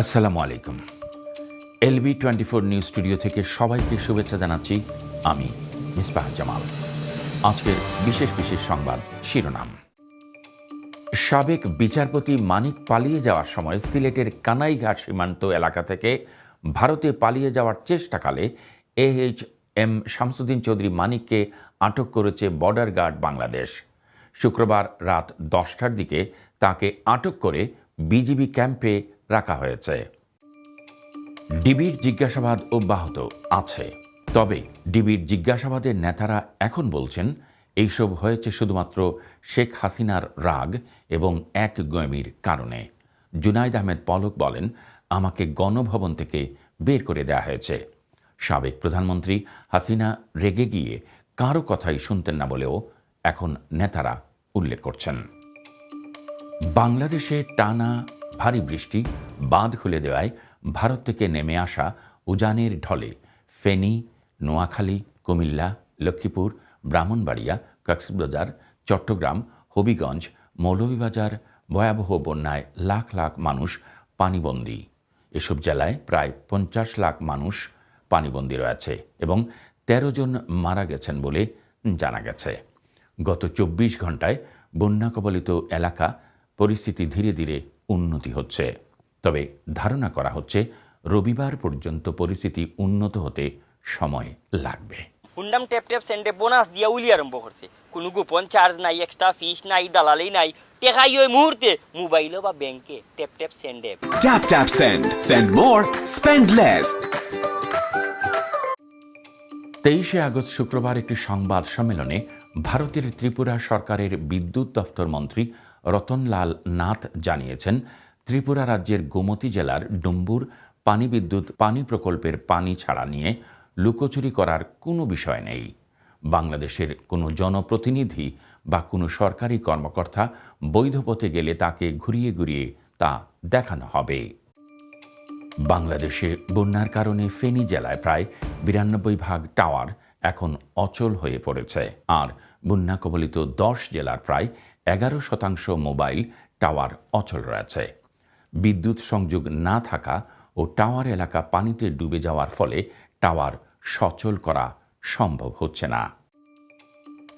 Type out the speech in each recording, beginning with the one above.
আসসালামু আলাইকুম। LB twenty four news studio থেকে সবাইকে শুভেচ্ছা জানাচ্ছি আমি মিসবাহ জামাল। আজকের বিশেষ বিশেষ সংবাদ শিরোনাম। সাবেক বিচারপতি মানিক পালিয়ে যাওয়ার সময় সিলেটের কানাইঘাট সীমান্ত এলাকা থেকে ভারতে পালিয়ে যাওয়ার চেষ্টাকালে A H M Shamsuddin Chowdhury মানিককে আটক করেছে বর্ডার গার্ড বাংলাদেশ। শুক্রবার রাত দশটার দিকে তাকে আটক করে বিজিবি ক্যাম্পে রাখা হয়েছে। ডিবির জিজ্ঞাসাবাদ অব্যাহত আছে। তবে ডিবির জিজ্ঞাসাবাদের নেতারা এখন বলছেন, এইসব হয়েছে শুধুমাত্র শেখ হাসিনার রাগ এবং এক গয়মির কারণে। জুনাইদ আহমেদ পলক বলেন, আমাকে গণভবন থেকে বের করে দেওয়া হয়েছে। সাবেক প্রধানমন্ত্রী হাসিনা রেগে গিয়ে কারও কথাই শুনতেন না বলেও এখন নেতারা উল্লেখ করছেন। বাংলাদেশে টানা ভারী বৃষ্টি, বাঁধ খুলে দেওয়ায় ভারত থেকে নেমে আসা উজানের ঢলে ফেনী, নোয়াখালী, কুমিল্লা, লক্ষ্মীপুর, ব্রাহ্মণবাড়িয়া, কক্সবাজার, চট্টগ্রাম, হবিগঞ্জ, মৌলভীবাজার, ভয়াবহ বন্যায় লাখ লাখ মানুষ পানিবন্দী। এসব জেলায় প্রায় পঞ্চাশ লাখ মানুষ পানিবন্দী রয়েছে এবং ১৩ জন মারা গেছেন বলে জানা গেছে। গত চব্বিশ ঘন্টায় বন্যা কবলিত এলাকা পরিস্থিতি ধীরে ধীরে উন্নতি হচ্ছে তবে ধারণা করা হচ্ছে রবিবার পর্যন্ত পরিস্থিতি উন্নত হতে সময় লাগবে হুন্ডাম ট্যাপ ট্যাপ সেন্টে বোনাস দিয়া উলি আরম্ভ করছে কোনো গোপন চার্জ নাই এক্সট্রা ফিস নাই দালালি নাই টেকাই ওই মুহূর্তে মোবাইলও বা ব্যাংকে ট্যাপ ট্যাপ সেন্ডে Tap tap send. Send more, spend less. তেইশে আগস্ট শুক্রবার একটি সংবাদ সম্মেলনে ভারতের ত্রিপুরা সরকারের বিদ্যুৎ দফতর মন্ত্রী রতনলাল নাথ জানিয়েছেন, ত্রিপুরা রাজ্যের গোমতী জেলার ডুম্বুর পানি বিদ্যুৎ, পানি প্রকল্পের পানি ছাড়া নিয়ে লুকোচুরি করার কোনো বিষয় নেই। বাংলাদেশের কোনো জনপ্রতিনিধি বা কোনো সরকারি কর্মকর্তা বৈধ পথে গেলে তাকে ঘুরিয়ে ঘুরিয়ে তা দেখানো হবে। বাংলাদেশে বন্যার কারণে ফেনী জেলায় প্রায় বিরানব্বই ভাগ টাওয়ার এখন অচল হয়ে পড়েছে। আর বন্যা কবলিত দশ জেলার প্রায় এগারো শতাংশ মোবাইল টাওয়ার অচল রয়েছে। বিদ্যুৎ সংযোগ না থাকা ও টাওয়ার এলাকা পানিতে ডুবে যাওয়ার ফলে টাওয়ার সচল করা সম্ভব হচ্ছে না।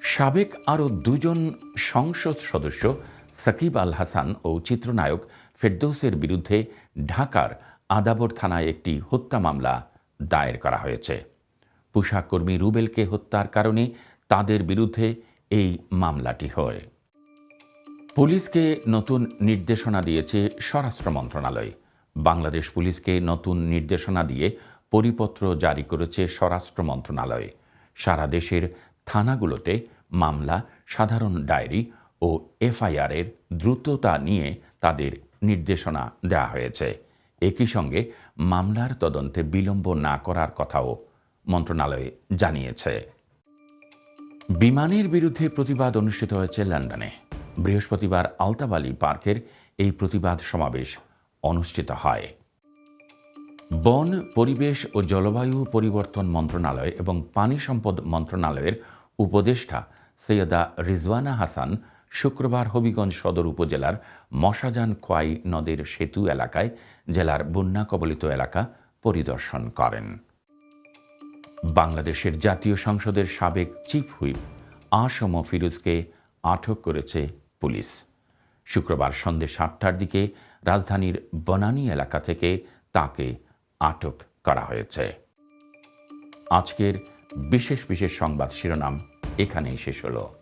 সাবেক আরও দুজন সংসদ সদস্য সাকিব আল হাসান ও চিত্রনায়ক ফেরদৌসের বিরুদ্ধে ঢাকার আদাবর থানায় একটি হত্যা মামলা দায়ের করা হয়েছে। পোশাক কর্মী রুবেলকে হত্যার কারণে তাদের বিরুদ্ধে এই মামলাটি হয়। পুলিশকে নতুন নির্দেশনা দিয়েছে স্বরাষ্ট্র মন্ত্রণালয়। বাংলাদেশ পুলিশকে নতুন নির্দেশনা দিয়ে পরিপত্র জারি করেছে স্বরাষ্ট্র মন্ত্রণালয়। সারা দেশের থানাগুলোতে মামলা, সাধারণ ডায়েরি ও এফআইআরের দ্রুততা নিয়ে তাদের নির্দেশনা দেওয়া হয়েছে। একই সঙ্গে মামলার তদন্তে বিলম্ব না করার কথাও মন্ত্রণালয় জানিয়েছে। বিমানের বিরুদ্ধে প্রতিবাদ অনুষ্ঠিত হয়েছে লন্ডনে। বৃহস্পতিবার আলতাবালি পার্কের এই প্রতিবাদ সমাবেশ অনুষ্ঠিত হয়। বন, পরিবেশ ও জলবায়ু পরিবর্তন মন্ত্রণালয় এবং পানি সম্পদ মন্ত্রণালয়ের উপদেষ্টা সৈয়দা রিজওয়ানা হাসান শুক্রবার হবিগঞ্জ সদর উপজেলার মশাজান খোয়াই নদের সেতু এলাকায় জেলার বন্যা কবলিত এলাকা পরিদর্শন করেন। বাংলাদেশের জাতীয় সংসদের সাবেক চিফ হুইপ আসম ফিরুজকে আটক করেছে পুলিশ। শুক্রবার সন্ধ্যে সাতটার দিকে রাজধানীর বনানী এলাকা থেকে তাকে আটক করা হয়েছে। আজকের বিশেষ বিশেষ সংবাদ শিরোনাম এখানেই শেষ হলো।